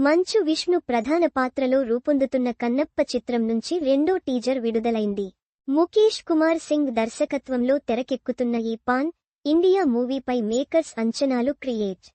మంచు విష్ణు ప్రధాన పాత్రలో రూపొందుతున్న కన్నప్ప చిత్రం నుంచి రెండో టీజర్ విడుదలైంది. ముఖేష్ కుమార్ సింగ్ దర్శకత్వంలో తెరకెక్కుతున్న ఈ పాన్ ఇండియా మూవీపై మేకర్స్ అంచనాలు క్రియేట్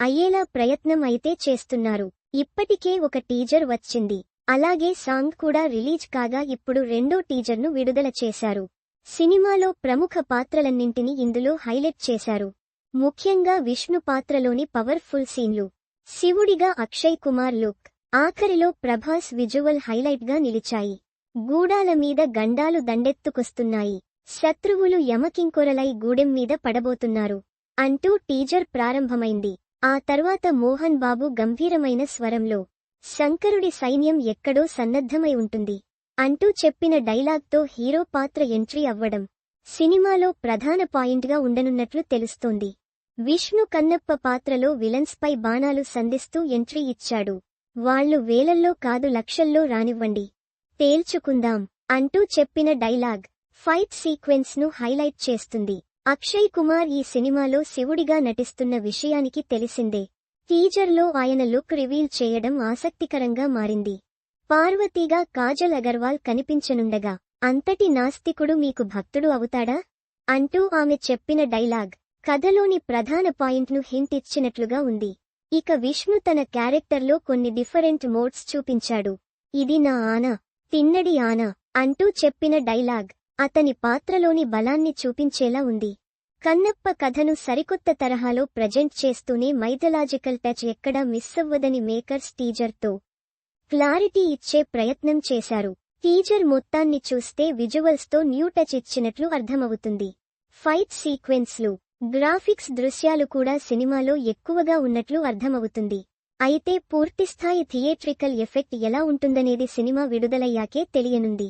అయ్యేలా ప్రయత్నం అయితే చేస్తున్నారు. ఇప్పటికే ఒక టీజర్ వచ్చింది. అలాగే సాంగ్ కూడా రిలీజ్ కాగా ఇప్పుడు రెండో టీజర్ను విడుదల చేశారు. సినిమాలో ప్రముఖ పాత్రలన్నింటినీ ఇందులో హైలైట్ చేశారు. ముఖ్యంగా విష్ణు పాత్రలోని పవర్ఫుల్ సీన్లు. శివుడిగా అక్షయ్ కుమార్ లుక్ ఆఖరిలో ప్రభాస్ విజువల్ హైలైట్గా నిలిచాయి. గూడాల మీద గండాలు దండెత్తుకొస్తున్నాయి. శత్రువులు యమకింకొరలై గూడెం మీద పడబోతున్నారు. అంటూ టీజర్ ప్రారంభమైంది. ఆ తర్వాత మోహన్ బాబు గంభీరమైన స్వరంలో శంకరుడి సైన్యం ఎక్కడో సన్నద్ధమై ఉంటుంది అంటూ చెప్పిన డైలాగ్తో హీరో పాత్ర ఎంట్రీ అవ్వడం సినిమాలో ప్రధాన పాయింట్గా ఉండనున్నట్లు తెలుస్తోంది. విష్ణు కన్నప్ప పాత్రలో విలన్స్పై బాణాలు సంధిస్తూ ఎంట్రీ ఇచ్చాడు. వాళ్ళు వేలల్లో కాదు లక్షల్లో రానివ్వండి. తేల్చుకుందాం అంటూ చెప్పిన డైలాగ్ ఫైట్ సీక్వెన్స్ను హైలైట్ చేస్తుంది. అక్షయ్ కుమార్ ఈ సినిమాలో శివుడిగా నటిస్తున్న విషయానికి తెలిసిందే. టీజర్లో ఆయన లుక్ రివీల్ చేయడం ఆసక్తికరంగా మారింది. పార్వతీగా కాజల్ అగర్వాల్ కనిపించనుండగా అంతటి నాస్తికుడు మీకు భక్తుడు అవుతాడా? అంటూ ఆమె చెప్పిన డైలాగ్ కథలోని ప్రధాన పాయింట్ను హింట్ ఇచ్చినట్లుగా ఉంది. ఇక విష్ణు తన క్యారెక్టర్లో కొన్ని డిఫరెంట్ మోడ్స్ చూపించాడు. ఇది నా ఆన తిన్నడి ఆన అంటూ చెప్పిన డైలాగ్ అతని పాత్రలోని బలాన్ని చూపించేలా ఉంది. కన్నప్ప కథను సరికొత్త తరహాలో ప్రజెంట్ చేస్తూనే మైథలాజికల్ టచ్ ఎక్కడా మిస్ అవ్వదని మేకర్స్ టీజర్తో క్లారిటీ ఇచ్చే ప్రయత్నం చేశారు. టీజర్ మొత్తాన్ని చూస్తే విజువల్స్తో న్యూ టచ్ ఇచ్చినట్లు అర్థమవుతుంది. ఫైట్ సీక్వెన్స్లు గ్రాఫిక్స్ దృశ్యాలు కూడా సినిమాలో ఎక్కువగా ఉన్నట్లు అర్థమవుతుంది. అయితే పూర్తిస్థాయి థియేట్రికల్ ఎఫెక్ట్ ఎలా ఉంటుందనేది సినిమా విడుదలయ్యాకే తెలియనుంది.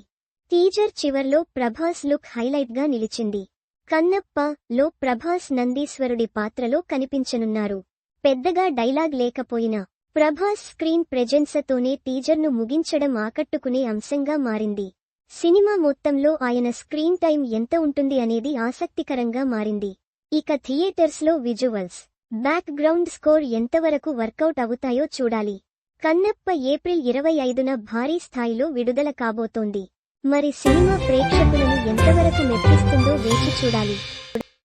టీజర్ చివర్లో ప్రభాస్ లుక్ హైలైట్గా నిలిచింది. కన్నప్ప లో ప్రభాస్ నందీశ్వరుడి పాత్రలో కనిపించనున్నారు. పెద్దగా డైలాగ్ లేకపోయినా ప్రభాస్ స్క్రీన్ ప్రెజెన్సతోనే టీజర్ను ముగించడం ఆకట్టుకునే అంశంగా మారింది. సినిమా మొత్తంలో ఆయన స్క్రీన్ టైం ఎంత ఉంటుంది అనేది ఆసక్తికరంగా మారింది. ఇక థియేటర్స్లో విజువల్స్. బ్యాక్ గ్రౌండ్ స్కోర్ ఎంతవరకు వర్కౌట్ అవుతాయో చూడాలి. కన్నప్ప ఏప్రిల్ ఇరవై ఐదున భారీ స్థాయిలో విడుదల కాబోతోంది. మరి సినిమా ప్రేక్షకులను ఎంతవరకు మెప్పిస్తుందో వేచి చూడాలి.